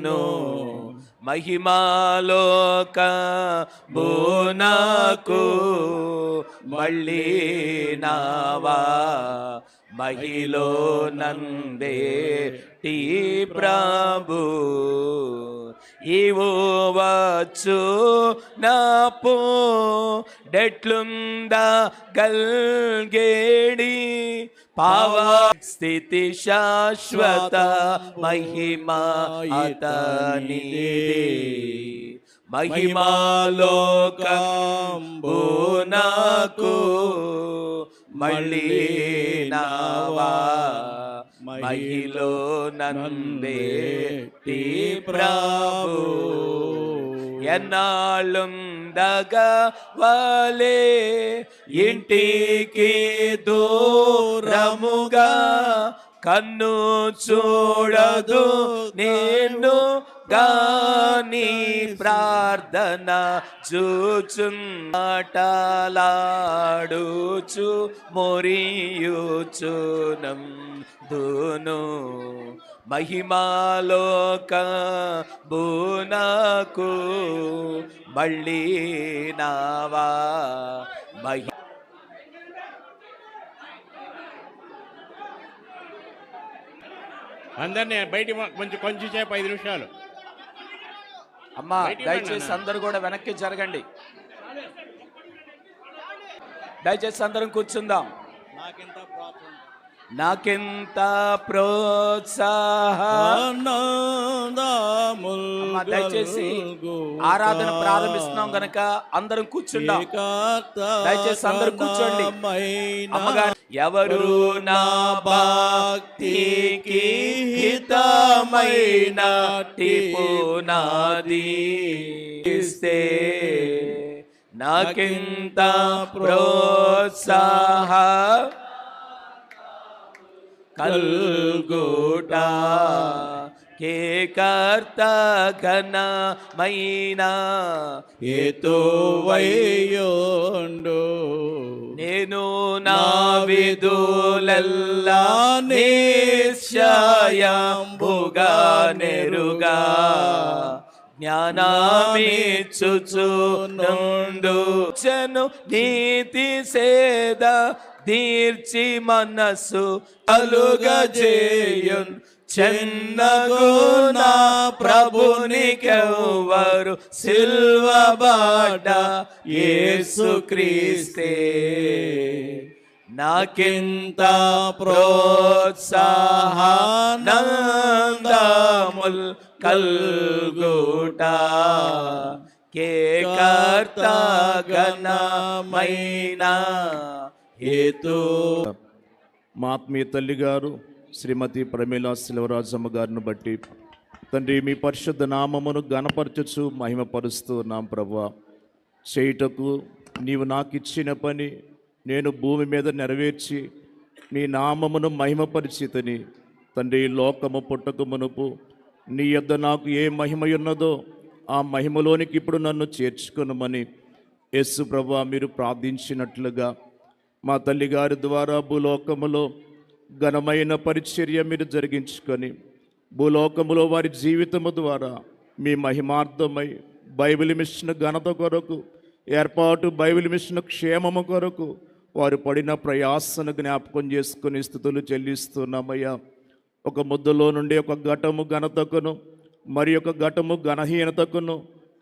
దూను మహిమాలోక బోనకు మళ్ళీ నావా. మహిలో నందే టీ ప్రభు. ఇవో వచ్చు నాపో. డెట్లుందా గల్గేడి. పావా స్థితి శాశ్వత మహిమా అతనిదే మహిమాలోకంబునకు మళ్ళీ నావా మహిలో నందే ప్రభు ఎన్నాళ్ళుండగవాలే? ఇంటికి దూరముగా కన్ను చూడదు నేను గాని ప్రార్థన చూచుంటలాడుచు మొరియుచునం దును మహిమాలోక బునకు మళ్ళీ నావా. మహి అందరినీ బయట కొంచెం కొంచెం సేపు ఐదు నిమిషాలు. అమ్మా దయచేసి అందరూ కూడా వెనక్కి జరగండి. దయచేసి అందరం కూర్చుందాం. నాకెంత ప్రోత్సాహ? అమ్మా, దయచేసి ఆరాధన ప్రారంభిస్తున్నాం గనక అందరం కూర్చుందాం. దయచేసి అందరూ కూర్చోండి. అమ్మగారు ఎవరు నా భక్తికి హితమైన పునాది ఇస్తే నాకింత ప్రోత్సాహ? కల్గుట కే కర్త ఘనమైన ఏతోవయ్యోండు నేను నా విధులల్లా నిశ్చయంబుగా నెరుగా. జ్ఞానామిచ్చుచు నుండు చను నీతి సేద తీర్చి మనస్సు అలుగజేయున్ చెన్నగు నా ప్రభునికెవ్వరు సిల్వబాట యేసు క్రీస్తే. నాకింత ప్రోత్సాహానందముల్ కల్గుట. కే కర్త గణమైనా హేతు. మా ఆత్మీయ తల్లి గారు శ్రీమతి ప్రమీల శిలవరాజమ్మ గారిని బట్టి తండ్రి మీ పరిశుద్ధ నామమును గణపరచచ్చు మహిమపరుస్తూ ఉన్నాం ప్రభా. చేయుటకు నీవు నాకు ఇచ్చిన పని నేను భూమి మీద నెరవేర్చి నీ నామమును మహిమపరిచితని. తండ్రి లోకము పుట్టకు మునుపు నీ యొద్ద నాకు ఏ మహిమ ఉన్నదో ఆ మహిమలోనికి ఇప్పుడు నన్ను చేర్చుకునమని యేసు ప్రభా మీరు ప్రార్థించినట్లుగా మా తల్లిగారి ద్వారా భూలోకములో ఘనమైన పరిచర్య మీరు జరిగించుకొని భూలోకములో వారి జీవితము ద్వారా మీ మహిమార్థమై బైబిల్ మిషన్ ఘనత కొరకు ఏర్పాటు బైబిల్ మిషన్ క్షేమము కొరకు వారు పడిన ప్రయాసను జ్ఞాపకం చేసుకుని స్థుతులు చెల్లిస్తున్నామయ్యా. ఒక ముద్దలో నుండి ఒక ఘటము ఘనతకును మరి ఒక ఘటము ఘనహీనతకును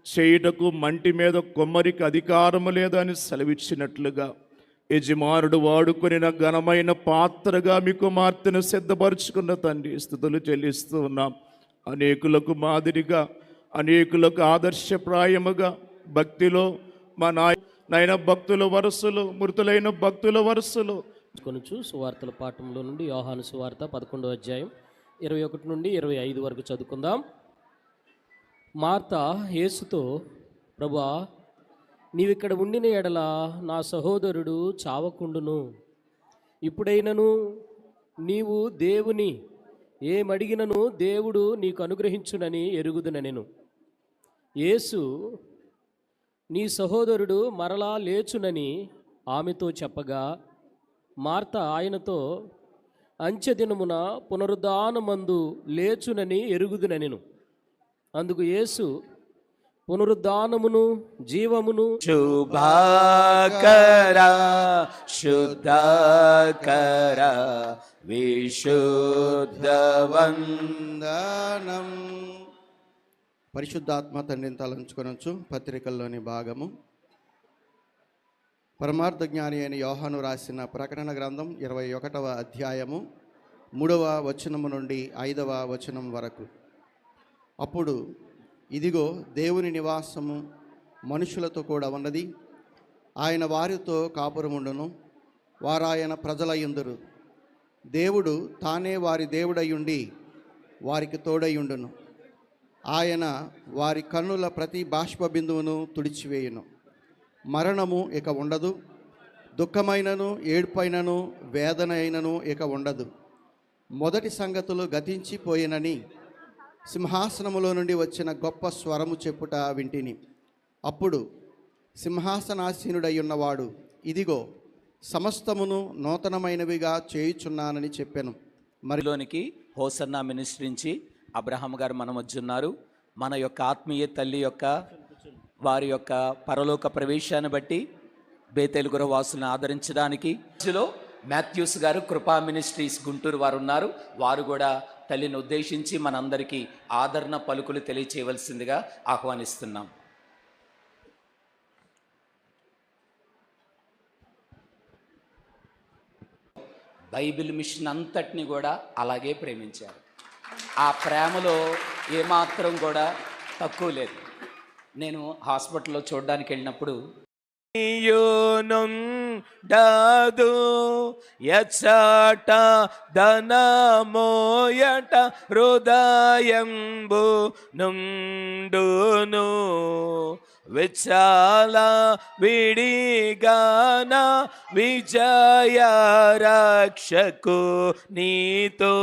చేయుటకు మంటి మీద కొమ్మరికి అధికారము లేదని సెలవిచ్చినట్లుగా యజమానుడు వాడుకుని ఘనమైన పాత్రగా మీ కుమార్తెను సిద్ధపరుచుకున్న తండ్రి స్థుతులు చెల్లిస్తూ ఉన్నాం. అనేకులకు మాదిరిగా అనేకులకు ఆదర్శప్రాయముగా భక్తిలో మా నాయ నైన భక్తుల వరుసలు మృతులైన భక్తుల వరుసలు. కొనుచు సువార్తల పాఠంలో నుండి యోహాను సువార్త పదకొండవ అధ్యాయం ఇరవై ఒకటి నుండి ఇరవై ఐదు వరకు చదువుకుందాం. మార్త యేసుతో ప్రభా నీవిక్కడ ఉండిన ఎడల నా సహోదరుడు చావకుండును. ఇప్పుడైనను నీవు దేవుని ఏమడిగినను దేవుడు నీకు అనుగ్రహించునని ఎరుగుదున నేను. యేసు నీ సహోదరుడు మరలా లేచునని ఆమెతో చెప్పగా మార్త ఆయనతో అంచెదినమున పునరుద్ధానమందు లేచునని ఎరుగుదున నేను. అందుకు యేసు పునరుద్ధానమును జీవమును. శుభాకర శుద్ధకర విశుద్ధవన్ వందనం పరిశుద్ధాత్మ తండ్రిని తలంచుకొనొచ్చు పత్రికల్లోని భాగము. పరమార్థ జ్ఞాని అయిన యోహాను రాసిన ప్రకటన గ్రంథం ఇరవై ఒకటవ అధ్యాయము మూడవ వచనము నుండి ఐదవ వచనం వరకు. అప్పుడు ఇదిగో దేవుని నివాసము మనుషులతో కూడా ఉన్నది. ఆయన వారితో కాపురముండును. వారాయన ప్రజలయ్యుందురు దేవుడు తానే వారి దేవుడయ్యుండి వారికి తోడయ్యుండును ఆయన వారి కన్నుల ప్రతి బాష్ప బిందువును తుడిచివేయును. మరణము ఇక ఉండదు. దుఃఖమైనను ఏడుపైనను వేదన అయినను ఇక ఉండదు. మొదటి సంగతులు గతించిపోయినని సింహాసనములో నుండి వచ్చిన గొప్ప స్వరము చెప్పుట వింటిని. అప్పుడు సింహాసనాసీనుడై ఉన్నవాడు ఇదిగో సమస్తమును నూతనమైనవిగా చేయుచున్నానని చెప్పాను. మరిలోనికి హోసన్నా మినిస్ట్రించి అబ్రహాం గారు మన మధ్య ఉన్నారు మన యొక్క ఆత్మీయ తల్లి యొక్క వారి యొక్క పరలోక ప్రవేశాన్ని బట్టి బేతెలు వాసులను ఆదరించడానికి. మధ్యలో మాథ్యూస్ గారు కృపా మినిస్ట్రీస్ గుంటూరు వారు ఉన్నారు. వారు కూడా తల్లిని ఉద్దేశించి మనందరికీ ఆదరణ పలుకులు తెలియచేయవలసిందిగా ఆహ్వానిస్తున్నాం. బైబిల్ మిషన్ అంతటిని కూడా అలాగే ప్రేమించారు. ఆ ప్రేమలో ఏమాత్రం కూడా తక్కువ లేదు. నేను హాస్పిటల్లో చూడడానికి వెళ్ళినప్పుడు ఉండదు. ఎచ్చట ధనమోయట హృదయంబు నుండును. విచాల విడిగాన విజయ రక్షకు నీతో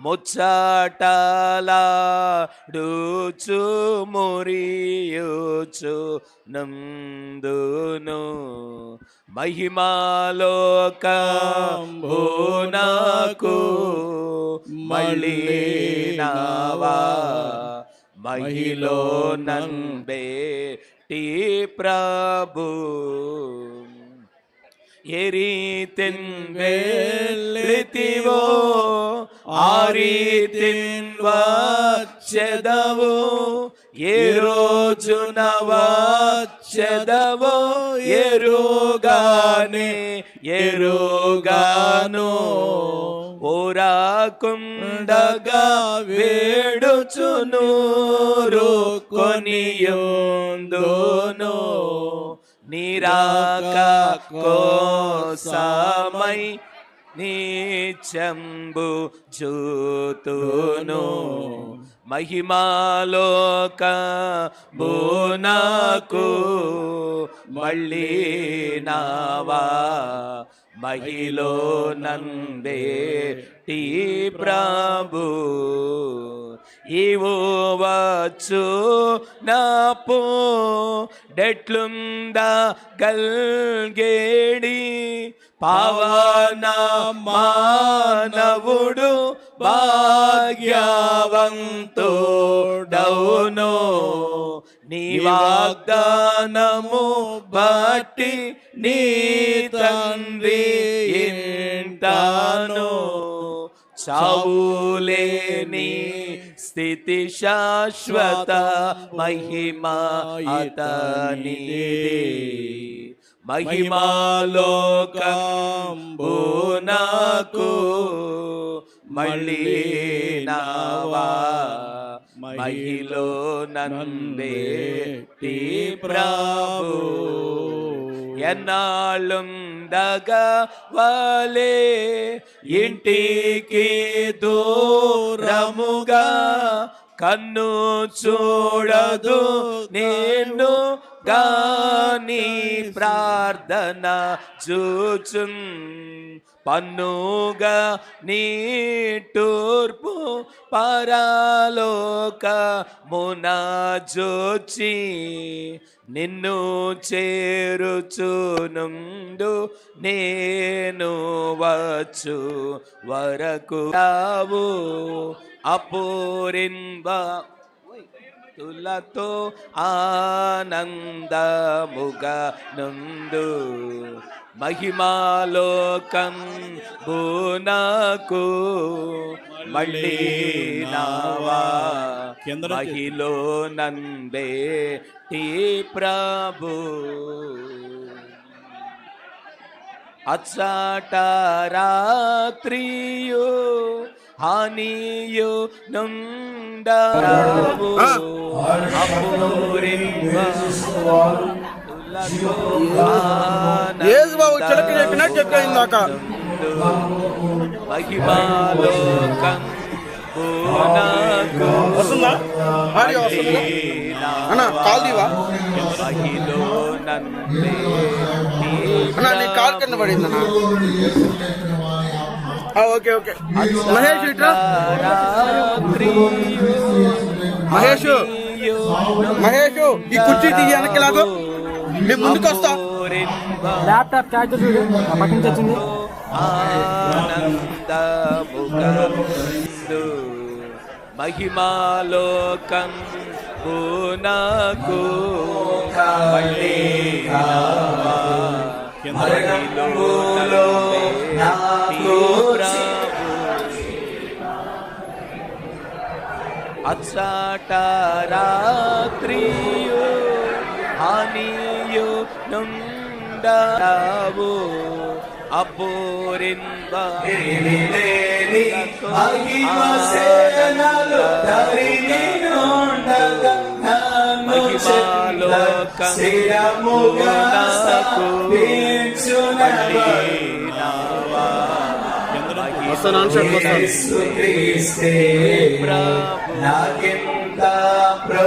ముచ్చటలాడుచు మురియుచు నందును. మహిమాలోకంబునకు మళ్ళీ నావా. మహిలో నంబే టీ ప్రభు. ఎరీతిన్ వెల్లితివో ఆరీతిన్ వచ్చెదవు ఏ రోజున వచ్చెదవో ఎరుగానే ఎరుగాను ఓరాకుండగా వేడుచును కొనియుందును నిరాక కోసమై నీచంబు చూతును మహిమాలోక బోనాకు మళ్ళీ నావా. మహిలో నందే టీ ప్రభు. ఇవో నా నాపో గల్గేడి? పావన మానవుడు భాగ్యవంతుడౌను నీ వాగ్దానము బట్టి నీ తండ్రి ఇంటాను. చావులేని స్థితి శాశ్వత మహిమా అతనిదే. మహిమాలోకంబునకు మళ్ళీనావా మహిలో నందే ప్రభు. ఎన్నాళ్ళుండగా వలే ఇంటికి దూరముగా కన్ను చూడదు నేను గాని ప్రార్థన చూచున్ పన్నుగా నీ తూర్పు పరాలోక మునా జోచి నిన్ను చేరుచునుండు నేను వచ్చు వరకు రావు. అపూరింబ తులతో ఆనందముగా నుండు మహిమాలోకం బోనకు మళ్ళీ నావా. మహిలో నందే టీ ప్రభు. అచ్చట రాత్రియు హానియు నుండవు యేసు బాబు చిలక చెప్పినట్టు చెప్పాను దాక. వస్తుందా? అన్న కాల్ దీవా అన్న నీ కాల్ కింద పడింది అన్న. Okay okay. మహేష్ ఇట్రా మహేష్ మహేష్ ఈ కుర్చీ తీసి వెనక్కి లాగు. నేను ముందుకు వస్తా ల్యాప్టాప్ ఛార్జర్ చూడు ఆ పక్క నుంచి వచ్చింది మహిమాలోకం పూనకు. మహిలో నందే ప్రభు. అచ్చట రాత్రియు హానియు నుండవు అబ్బోరిన్వ వస్తాను షర్ట్ వస్తాను వస్తాను ప్రో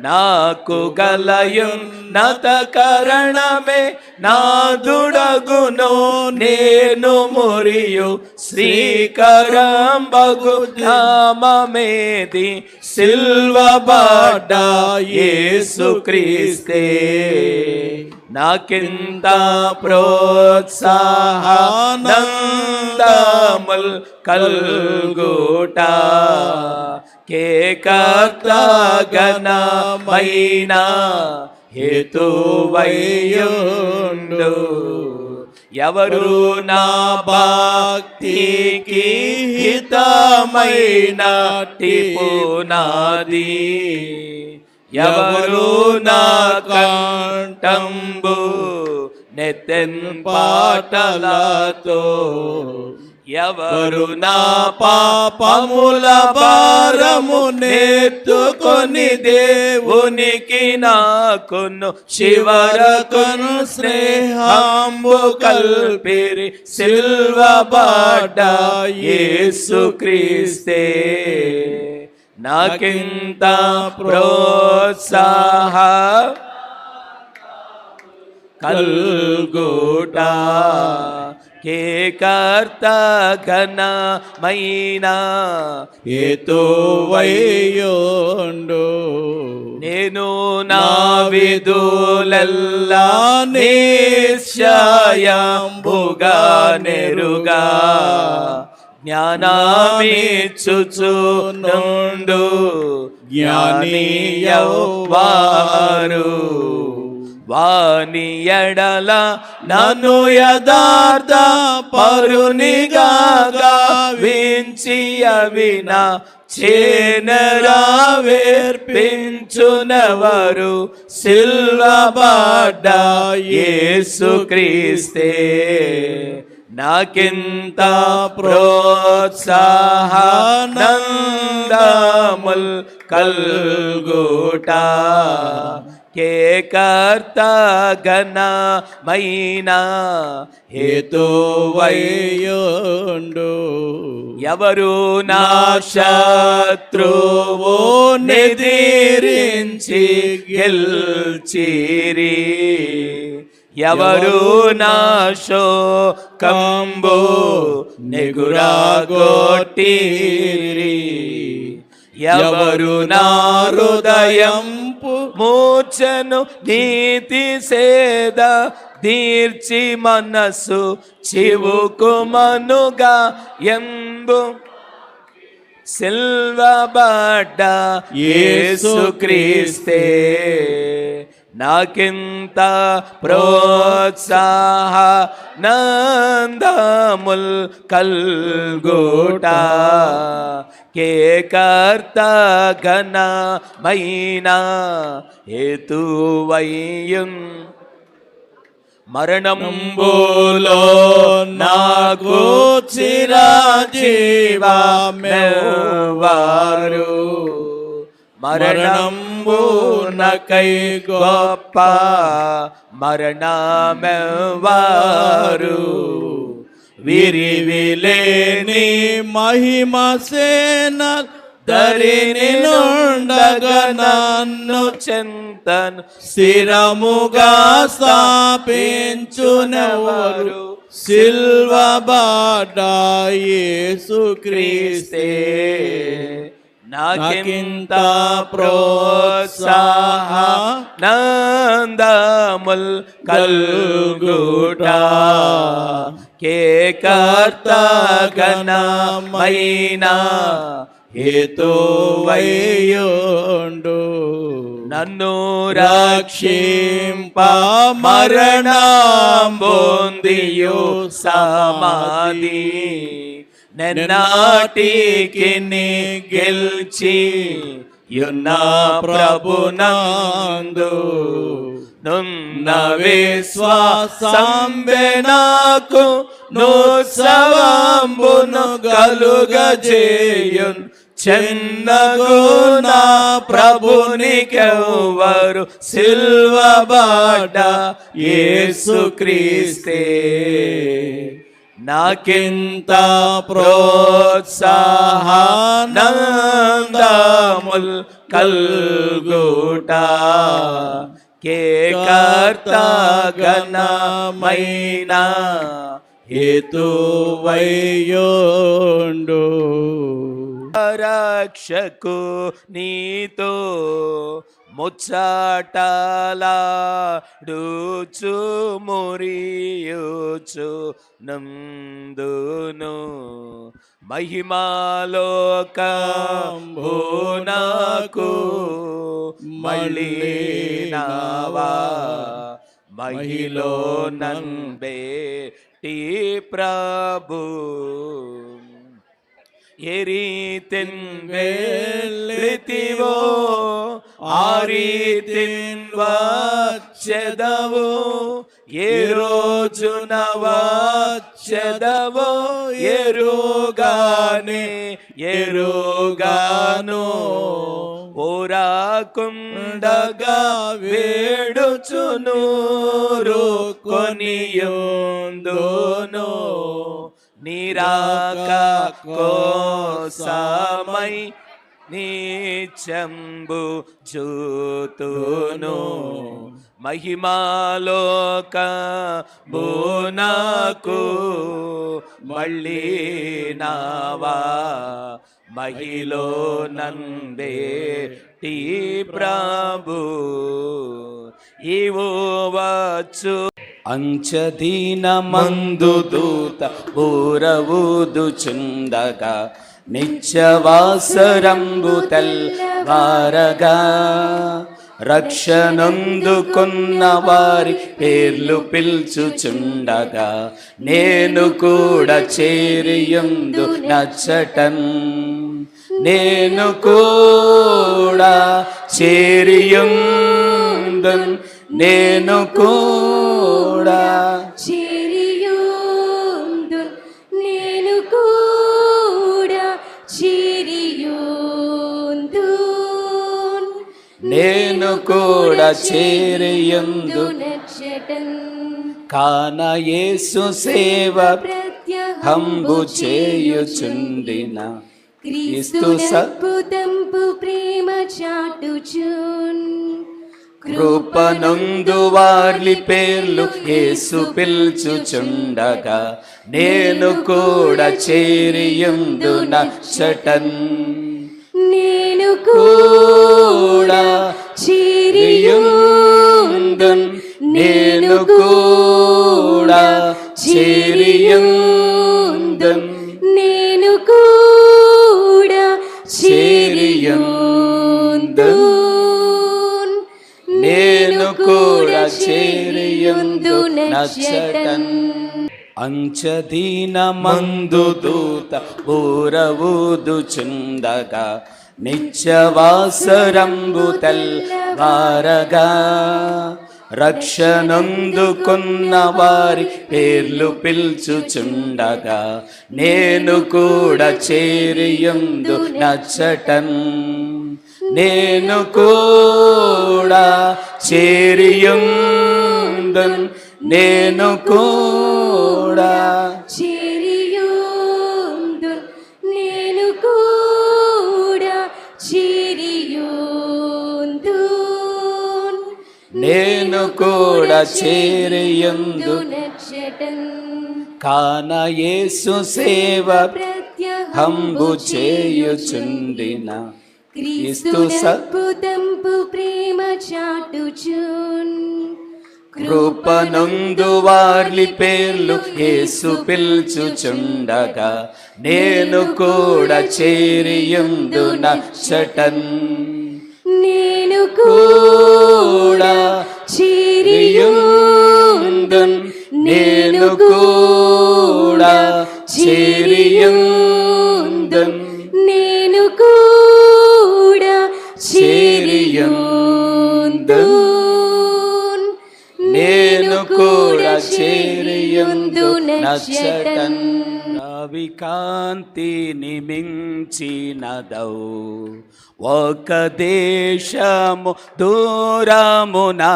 నాకు గలయం నత కరణమే నాదుడగును నేను మురియు. శ్రీకరం బగు నామమేది సిల్వబాడ యేసు క్రీస్తే. నాకింత ప్రోత్సాహానందముల్ కల్గుట. కేకర్తగనమైన హేతువయ్యుండు. ఎవరు నా భక్తికి హితమైన టిపునాది ఎవరు నా కంఠంబు నెత్తెన్ పాటలతో ఎవరు నా పాపముల భారము నెత్తుకొని దేవునికి నాకును శివరకును స్నేహంబు కల్పిరి సిల్వబాడ యేసు క్రీస్తే. నాకింత ప్రోత్సాహ కల్గుట. కేకర్త ఏతో ఏతోవయ్యోండు నేను నా విధులల్లా నిశ్చయంబుగా నెరుగా జ్ఞానామిచ్చుచు నుండు జ్ఞానీయవారు. వాని ఎడల నన్ను యథార్థ పరునిగా వించి అవిన చేనరా వేర్పించునవరు సిల్వబడ్డ నాకింత ప్రోత్సాహనందముల్ కల్గుట. కేకర్త ఘనమైన హేతువయ్యోండు ఎవరు నా శత్రువు నిధిరించి గెల్చిరి? ఎవరు నా శోకంబు నిగురాగోటీరి ఎవరు నా హృదయం వచ్చను నీతి సేద దీర్చి మనసు చివుకుమనుగా ఎంబు. సిల్వబడ్డ యేసు క్రీస్తే నాకింత ప్రోత్సాహ నందముల్ కల్గోట. కే కర్త ఘనమైన హేతువయ్యున్. మరణంబులో నాకు వారు మరణంబునకై గొప్ప మరణమెవ్వారు విరివిలేని మహిమ సేన ధరిని నుండగా నన్ను చింతన్ స్థిరముగా స్థాపించునెవరు? సిల్వబాట యేసు క్రీస్తే నాకింత ప్రోత్సాహ నందముల్ కల్గుట. కే కర్త గణమైన హేతువయ్యుండు నన్ను రక్షింప మరణం మరణంబొందియు సమాధి. నెన్నాటికి నీ గెల్చి యున్న ప్రభునందు నున్న విశ్వాసంబె నాకు నోత్సవంబును కలుగజేయున్. చెన్నగు నా ప్రభునికెవ్వరు సిల్వబాట యేసు క్రీస్తే నాకింత ప్రోత్సాహానందముల్ కల్గుట. కే కర్త గణమైన హేతువయ్యోండు. రక్షకు నీతో ముచ్చటలాడుచు మురియుచు నందును మహిమాలోకంబునకు మళ్ళీ నావా మహిలో నంబే టీ ప్రభు. ఎరీతిన్ వెల్లితివో ఆ రీతిన్ ఏ రోజున వచ్చెదవో ఎరుగానే ఎరుగాను ఓరాకుండగా వేడుచును కొనియుందును నిరాక కోసమై నీచంబు చూతును. మహిమాలోక బోనాకు మళ్ళీ నావా. మహిలో నందే టీ ప్రభు. ఇవో వచ్చు అంచదీన మందు దూత బూరవుదు చుందగా నిత్యవాసరంబు వారగా. రక్షణందుకున్న వారి పేర్లు పిల్చుచుండగా. నేను కూడా చేరియుందు నచ్చటం. నేను కూడా చేరియుందు నేను కూడా చే కూడా చేరియుందు. కాన యేసు సేవ హంబు చేయుచుండిన. క్రీస్తు అద్భుతంపు ప్రేమ చాటుచున్. కృపనుందు వారి పేర్లు యేసు పిల్చుచుండగా. నేను కూడా చేరియుందు నచ్చటన్ నేను కూడా ചിരിയുണ്ടും നേനു കൂട ചിരിയുണ്ടും നേനു കൂട ചിരിയുണ്ടും നേനു കൂട ചിരിയുണ്ടു നക്ഷതൻ అంచదీన మందు దూత ఊరవూదు చుందగా నిత్యవాసరంబుతల్ వారగా. రక్షణందుకున్న వారి పేర్లు పిల్చుచుండగా. నేను కూడా చేరియుందు నచ్చటన్ నేను కూడా చేరియుందు నేను కూడా చే కూడా చేరియుందు. కాన యేసు సేవ హంబు చేయుచుండిన. క్రీస్తు క్రీస్తు స అద్భుతంపు ప్రేమ చాటుచున్. కృపనుందు వార్లి పేర్లు యేసు పిల్చుచుండగా. నేను కూడా చేరియుందు నచ్చటన్ నేను కూడా చేరియుందు నచ్చటన్. రవి కాంతిని మించినదౌ. ఒక దేశము దూరమునా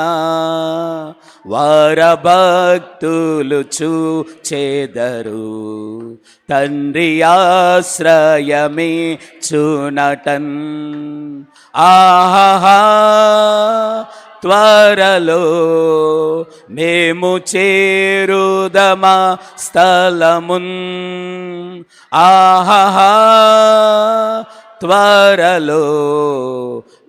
వార భక్తులు చూచెదరు. తండ్రి ఆశ్రయమే చునటన్. ఆహా త్వరలో మేము చేరుదమా స్థలమున్. ఆహా త్వరలో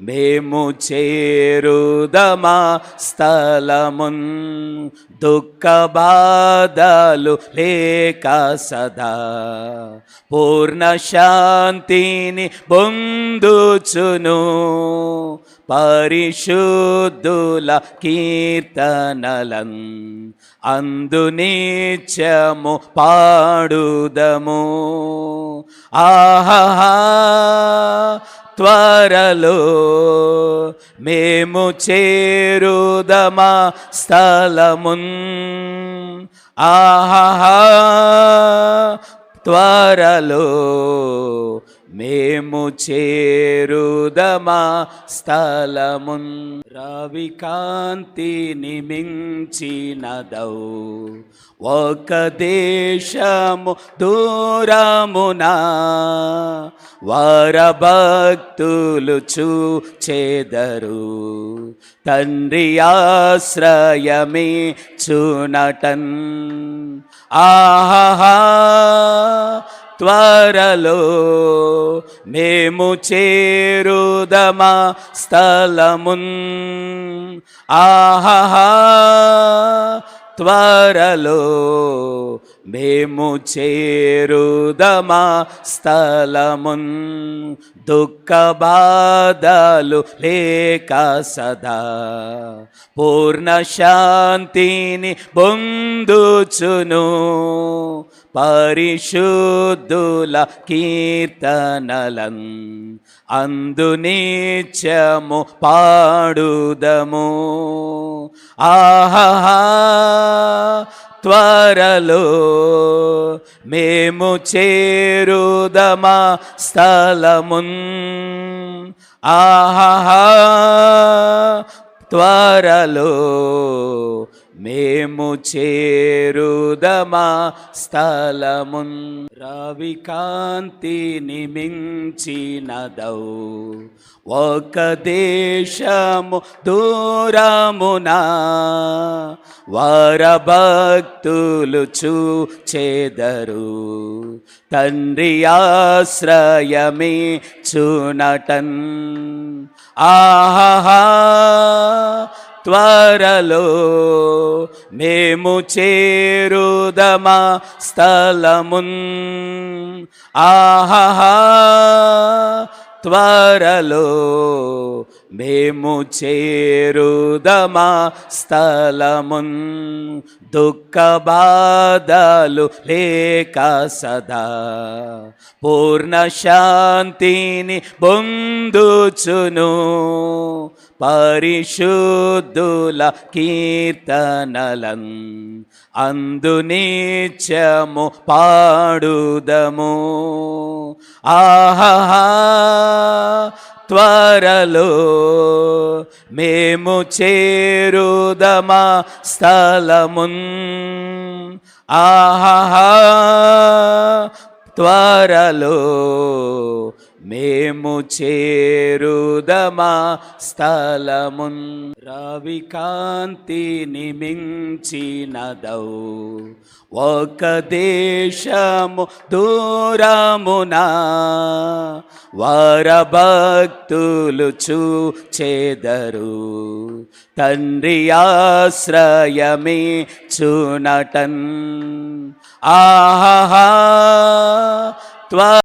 మేము చేరుదమా స్థలమున్. దుఃఖ బాధలు లేక సదా పూర్ణ శాంతిని పొందుచును. పరిశుద్ధుల కీర్తనలం. అందు నిత్యము పాడుదము. ఆహా త్వరలో మేము చేరుదమా స్థలమున్. ఆహా త్వరలో మేము చేరుదమా స్థలమున్. రవి కాంతిని మించినదౌ. ఒక దేశము దూరమునా. వార భక్తులు చూచెదరు. తండ్రి ఆశ్రయమే చునటన్ ఆహా త్వరలో మేము చేరుదమా స్థలమున్. ఆహా త్వరలో మేము చేరుదమా స్థలమున్. దుఃఖ బాధలు లేక సదా పూర్ణ శాంతిని పొందుచును. పరిశుద్ధుల కీర్తనలం అందు నీచము పాడుదము. ఆహా త్వరలో మేము చేరుదమా స్థలమున్. ఆహా త్వరలో మేము చేరుదమా స్థలమున్. రవికాంతి కాంతిని మించినదౌ. ఒక దేశము దూరమున వార భక్తులు చూచెదరు. తండ్రి ఆశ్రయమే చునటన్. ఆహా త్వరలో మేము చేరుదమా స్థలమున్. ఆహా త్వరలో మేము చేరుదమా స్థలమున్. దుఃఖ బాధలు లేక సదా పూర్ణ శాంతిని పొందుచును. పరిశుద్ధుల కీర్తనలం అందు నిత్యము పాడుదము. ఆహా త్వరలో మేము చేరుదమా స్థలమున్. ఆహా త్వరలో మేము చేరుదమా స్థలమున్. రవికాంతి కాంతిని మించినదౌ. ఒక దేశము దూరమున. వరభక్తులు చూచెదరు. తండ్రి ఆశ్రయమే చునటన్ ఆహా త్వ